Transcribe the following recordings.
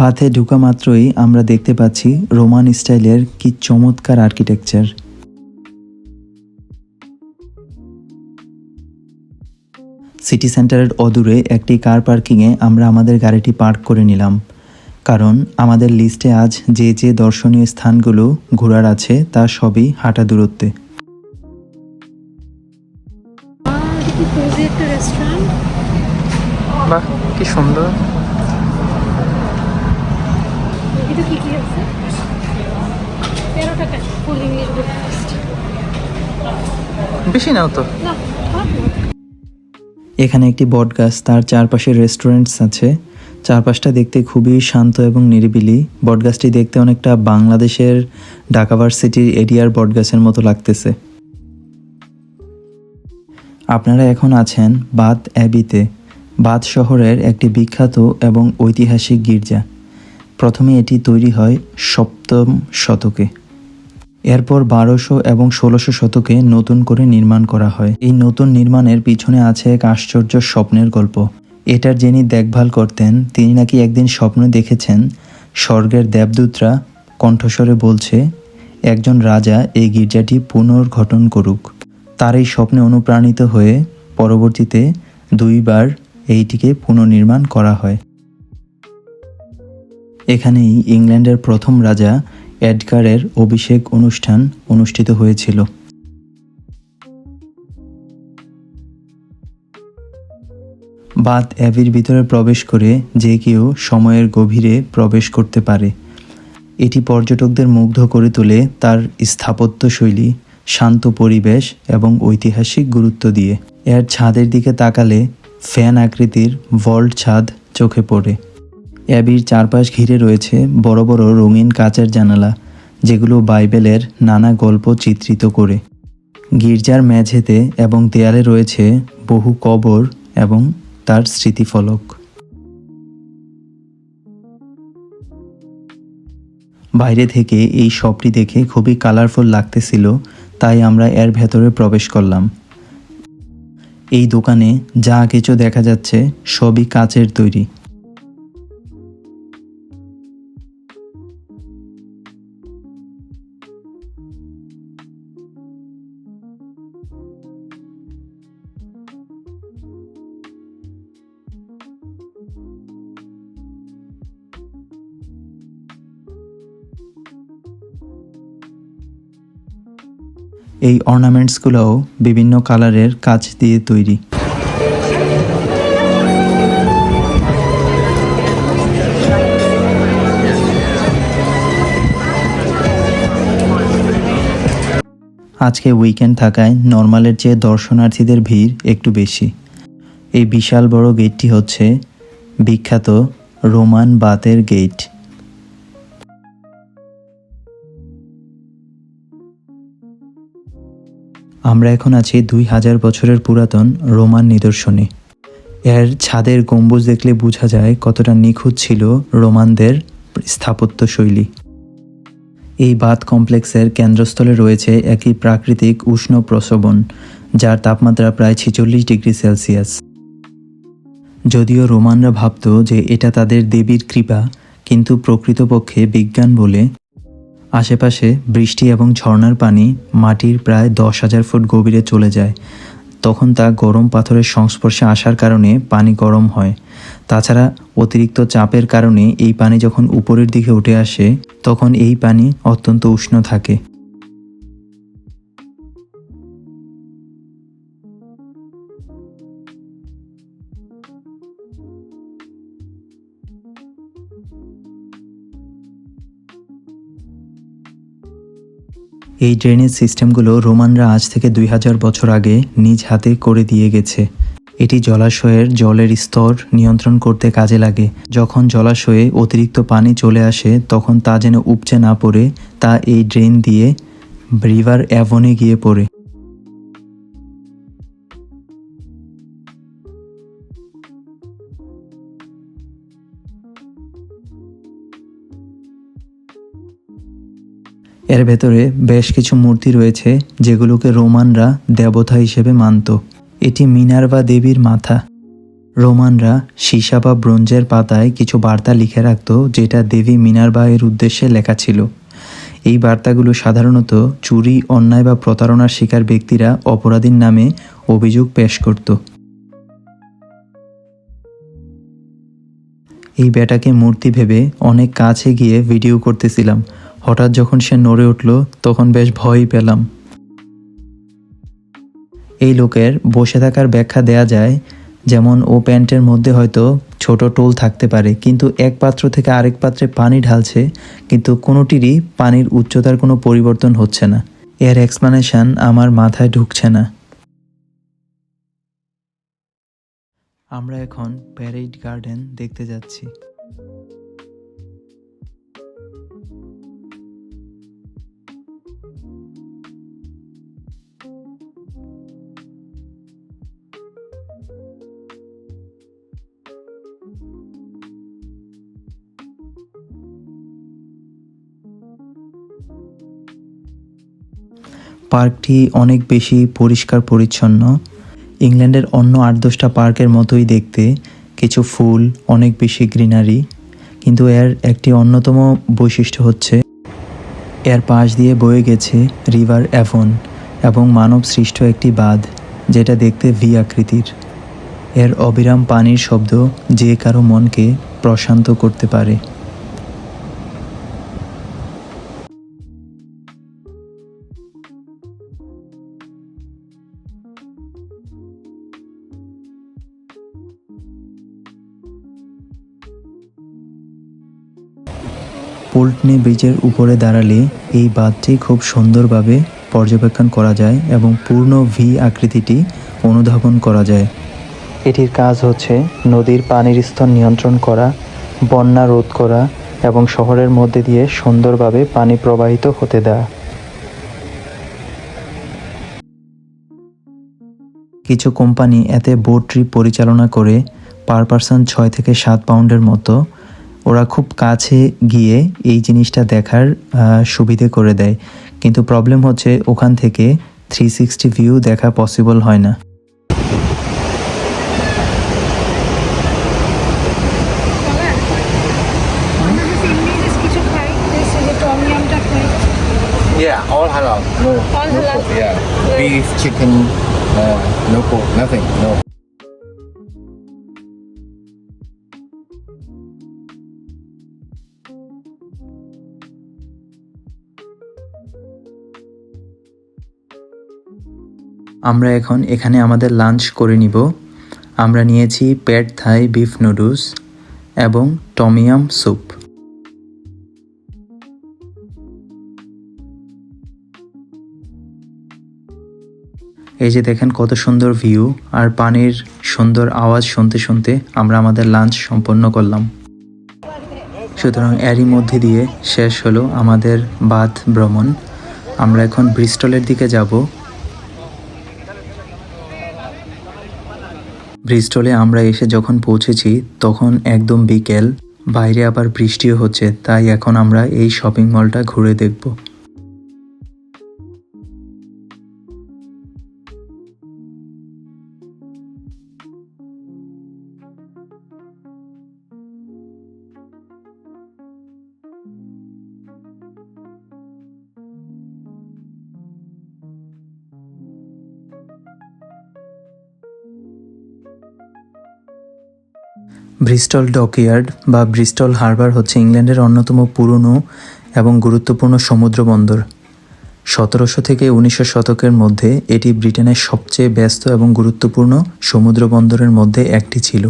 বাথে ঢুকা মাত্রই আমরা দেখতে পাচ্ছি রোমান স্টাইলের কি চমৎকার আর্কিটেকচার। সিটি সেন্টারের অদূরে একটি কার পার্কিংয়ে আমরা আমাদের গাড়িটি পার্ক করে নিলাম। কারণ আমাদের লিস্টে আজ যে যে দর্শনীয় স্থানগুলো ঘোরার আছে তা সবই হাঁটা দূরত্বে। কি সুন্দর। এটা কি কি আছে তেরো টাকা ফুল ইংলিশ ব্রেকফাস্ট বেশি নাও তো। না এখানে একটি বট গাছ তার চারপাশে রেস্টুরেন্টস আছে। চারপাশটা দেখতে খুবই শান্ত এবং নিরিবিলি। বটগাছটি দেখতে অনেকটা বাংলাদেশের ঢাকা ভার্সিটির এরিয়ার বটগাছের মতো লাগতেছে। আপনারা এখন আছেন বাদ অ্যাবিতে। বাদ শহরের একটি বিখ্যাত এবং ঐতিহাসিক গির্জা। প্রথমে এটি তৈরি হয় সপ্তম শতকে। এরপর বারোশো এবং ষোলোশো শতকে নতুন করে নির্মাণ করা হয়। এই নতুন নির্মাণের পিছনে আছে এক আশ্চর্য স্বপ্নের গল্প। এটার যিনি দেখভাল করতেন, তিনি নাকি একদিন স্বপ্নে দেখেছেন, স্বর্গের দেবদূতরা কণ্ঠস্বরে বলছে, একজন রাজা এই গির্জাটি পুনর্গঠন করুক। তার এই স্বপ্নে অনুপ্রাণিত হয়ে পরবর্তীতে দুইবার এইটিকে পুনর্নির্মাণ করা হয়। এখানেই ইংল্যান্ডের প্রথম রাজা এডগারের অভিষেক অনুষ্ঠান অনুষ্ঠিত হয়েছিল। বাদ অ্যাবির ভিতরে প্রবেশ করে যে কেউ সময়ের গভীরে প্রবেশ করতে পারে। এটি পর্যটকদের মুগ্ধ করে তোলে তার স্থাপত্যশৈলী, শান্ত পরিবেশ এবং ঐতিহাসিক গুরুত্ব দিয়ে। এর ছাদের দিকে তাকালে ফ্যান আকৃতির ভল্ট ছাদ চোখে পড়ে। অ্যাবির চারপাশ ঘিরে রয়েছে বড় বড় রঙিন কাচের জানালা, যেগুলো বাইবেলের নানা গল্প চিত্রিত করে। গির্জার মেঝেতে এবং দেয়ালে রয়েছে বহু কবর এবং তার স্মৃতিফলক। বাইরে থেকে এই শপটি দেখে খুবই কালারফুল লাগতেছিল, তাই আমরা এর ভেতরে প্রবেশ করলাম। এই দোকানে যা কিছু দেখা যাচ্ছে সবই কাচের তৈরি। এই অর্নামেন্টসগুলোও বিভিন্ন কালারের কাচ দিয়ে তৈরি। আজকে উইকেন্ড থাকায় নর্মালের চেয়ে দর্শনার্থীদের ভিড় একটু বেশি। এই বিশাল বড় গেটটি হচ্ছে বিখ্যাত রোমান বাতের গেট আমরা এখন আছি দুই হাজার বছরের পুরাতন রোমান নিদর্শনে। এর ছাদের গম্বুজ দেখলে বোঝা যায় কতটা নিখুঁত ছিল রোমানদের স্থাপত্যশৈলী এই বাথ কমপ্লেক্সের কেন্দ্রস্থলে রয়েছে একই প্রাকৃতিক উষ্ণ প্রসবন, যার তাপমাত্রা প্রায় ছেচল্লিশ ডিগ্রি সেলসিয়াস। যদিও রোমানরা ভাবত যে এটা তাদের দেবীর কৃপা, কিন্তু প্রকৃতপক্ষে বিজ্ঞান বলে আশেপাশে বৃষ্টি এবং ঝর্নার পানি মাটির প্রায় দশ হাজার ফুট গভীরে চলে যায়। তখন তা গরম পাথরের সংস্পর্শে আসার কারণে পানি গরম হয়। তাছাড়া অতিরিক্ত চাপের কারণে এই পানি যখন উপরের দিকে উঠে আসে, তখন এই পানি অত্যন্ত উষ্ণ থাকে। এই ড্রেনেজ সিস্টেমগুলো রোমানরা আজ থেকে দুই হাজার বছর আগে নিজ হাতে করে দিয়ে গেছে। এটি জলাশয়ের জলের স্তর নিয়ন্ত্রণ করতে কাজে লাগে। যখন জলাশয়ে অতিরিক্ত পানি চলে আসে, তখন তা যেন উপচে না পড়ে, তা এই ড্রেন দিয়ে রিভার অ্যাভনে গিয়ে পড়ে। এর ভেতরে বেশ কিছু মূর্তি রয়েছে যেগুলোকে রোমানরা দেবতা হিসেবে মানত। এটি মিনারভা দেবীর মাথা। রোমানরা সীসা বা ব্রোঞ্জের পাতায় কিছু বার্তা লিখে রাখত, যেটা দেবী মিনারবাহের উদ্দেশ্যে লেখা ছিল। এই বার্তাগুলো সাধারণত চুরি, অন্যায় বা প্রতারণার শিকার ব্যক্তিরা অপরাধীর নামে অভিযোগ পেশ করত। এই বেটাকে মূর্তি ভেবে অনেক কাছে গিয়ে ভিডিও করতেছিলাম। হঠাৎ যখন সে নড়ে উঠল, তখন বেশ ভয়ই পেলাম। এই লোকের বসে থাকার ব্যাখ্যা দেয়া যায়, যেমন ও প্যান্টের মধ্যে হয়তো ছোট টোল থাকতে পারে, কিন্তু এক পাত্র থেকে আরেক পাত্রে পানি ঢালছে, কিন্তু কোনোটিরই পানির উচ্চতার কোনো পরিবর্তন হচ্ছে না। এর এক্সপ্লানেশন আমার মাথায় ঢুকছে না। আমরা এখন প্যারেড গার্ডেন দেখতে যাচ্ছি। পার্কটি অনেক বেশি পরিষ্কার পরিচ্ছন্ন। ইংল্যান্ডের অন্য আট দশটা পার্কের মতোই দেখতে। কিছু ফুল, অনেক বেশি গ্রিনারি। কিন্তু এর একটি অন্যতম বৈশিষ্ট্য হচ্ছে, এর পাশ দিয়ে বয়ে গেছে রিভার অ্যাভন এবং মানব সৃষ্ট একটি বাঁধ, যেটা দেখতে ভি আকৃতির। এর অবিরাম পানির শব্দ যে কারও মনকে প্রশান্ত করতে পারে। পোল্টনি ব্রিজের উপরে দাঁড়ালে এই বাঁধটি খুব সুন্দরভাবে পর্যবেক্ষণ করা যায় এবং পূর্ণ ভি আকৃতিটি অনুধাবন করা যায়। এটির কাজ হচ্ছে নদীর পানির স্তর নিয়ন্ত্রণ করা, বন্যা রোধ করা এবং শহরের মধ্যে দিয়ে সুন্দরভাবে পানি প্রবাহিত হতে দেওয়া। কিছু কোম্পানি এতে বোট ট্রিপ পরিচালনা করে পার পারসন ছয় থেকে সাত পাউন্ডের মতো ওরা খুব কাছে গিয়ে এই জিনিসটা দেখার আহ, সুবিধে করে দেয় কিন্তু প্রবলেম হচ্ছে ওখান থেকে থ্রি সিক্সটি ভিউ দেখা পসিবল হয় না Yeah, all halal. No, All no halal. pork, Yeah, beef, chicken, uh, no pork, nothing. No. আমরা এখন এখানে আমাদের লাঞ্চ করে নিব। আমরা নিয়েছি প্যাড থাই বিফ নুডলস এবং টমিয়াম স্যুপ এই যে দেখেন কত সুন্দর ভিউ আর পানির সুন্দর আওয়াজ শুনতে শুনতে আমরা আমাদের লাঞ্চ সম্পন্ন করলাম। সুতরাং এরই মধ্যে দিয়ে শেষ হলো আমাদের বাদ ভ্রমণ। আমরা এখন ব্রিস্টলের দিকে যাব। ব্রিস্টলে আমরা এসে যখন পৌঁছেছি, তখন একদম বিকেল, বাইরে আবার বৃষ্টিও হচ্ছে, তাই এখন আমরা এই শপিং মলটা ঘুরে দেখব। ব্রিস্টল ডকইয়ার্ড বা ব্রিস্টল হারবার হচ্ছে ইংল্যান্ডের অন্যতম পুরনো এবং গুরুত্বপূর্ণ সমুদ্র বন্দর। সতেরোশো থেকে উনিশশো শতকের মধ্যে এটি ব্রিটেনের সবচেয়ে ব্যস্ত এবং গুরুত্বপূর্ণ সমুদ্র বন্দরের মধ্যে একটি ছিল।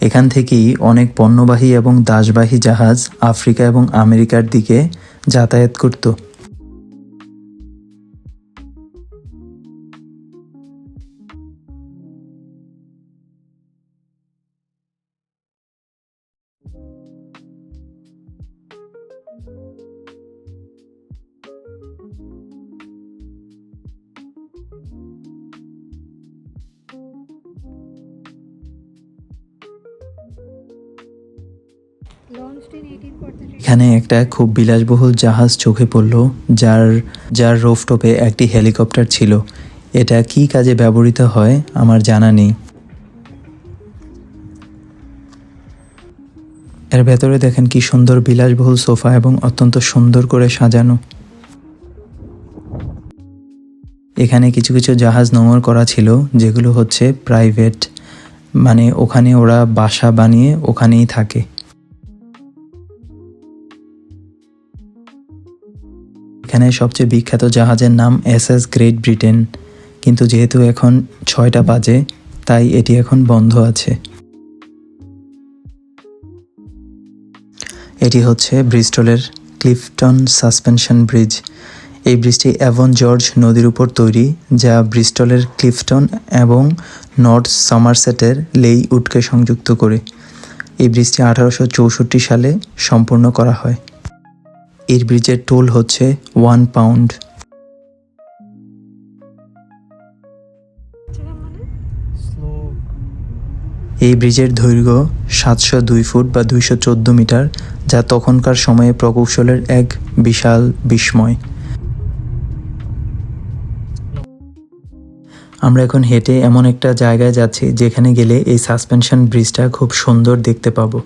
এখান থেকেই অনেক পণ্যবাহী এবং দাসবাহী জাহাজ আফ্রিকা এবং আমেরিকার দিকে যাতায়াত করত। এখানে একটা খুব বিলাসবহুল জাহাজ চোখে পড়ল, যার যার রোফটপে একটি হেলিকপ্টার ছিল। এটা কি কাজে ব্যবহৃত হয় আমার জানা নেই। এর ভেতরে দেখেন কি সুন্দর বিলাসবহুল সোফা এবং অত্যন্ত সুন্দর করে সাজানো। এখানে কিছু কিছু জাহাজ নোঙর করা ছিল, যেগুলো হচ্ছে প্রাইভেট মানে ওখানে ওরা বাসা বানিয়ে ওখানেই থাকে। এখানে সবচেয়ে বিখ্যাত জাহাজের নাম এস এস গ্রেট ব্রিটেন, কিন্তু যেহেতু এখন ছয়টা বাজে, তাই এটি এখন বন্ধ আছে। এটি হচ্ছে ব্রিস্টলের ক্লিফটন সাসপেনশন ব্রিজ। এই ব্রিজটি অ্যাভন জর্জ নদীর উপর তৈরি, যা ব্রিস্টলের ক্লিফটন এবং নর্থ সামারসেটের লেই উটকে সংযুক্ত করে। এই ব্রিজটি আঠারোশো চৌষট্টি সালে সম্পূর্ণ করা হয়। এর ব্রিজের টোল হচ্ছে ওয়ান পাউন্ড। এই ব্রিজের দৈর্ঘ্য সাতশো দুই ফুট বা দুইশো চোদ্দ মিটার। যা তখনকার সময়ে প্রকৌশলের এক বিশাল বিস্ময়। আমরা এখন হেঁটে এমন একটা জায়গায় যাচ্ছি, যেখানে গেলে এই সাসপেনশন ব্রিজটা খুব সুন্দর দেখতে পাবো।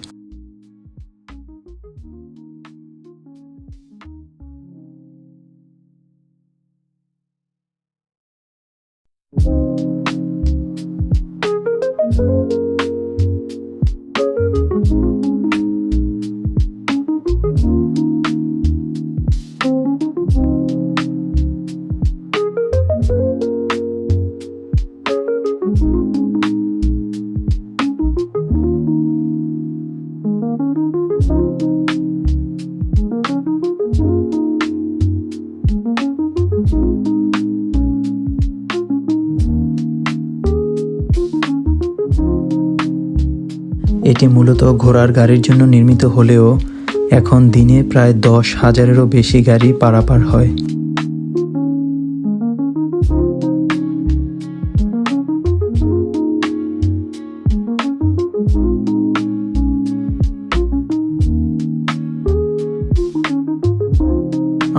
এটি মূলত ঘোড়ার গাড়ির জন্য নির্মিত হলেও এখন দিনে প্রায় দশ হাজারেরও বেশি গাড়ি পারাপার হয়।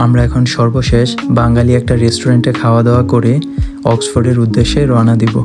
আমরা এখন সর্বশেষ বাঙালি একটা রেস্টুরেন্টে খাওয়া দাওয়া করে অক্সফোর্ডের উদ্দেশ্যে রওনা দিব।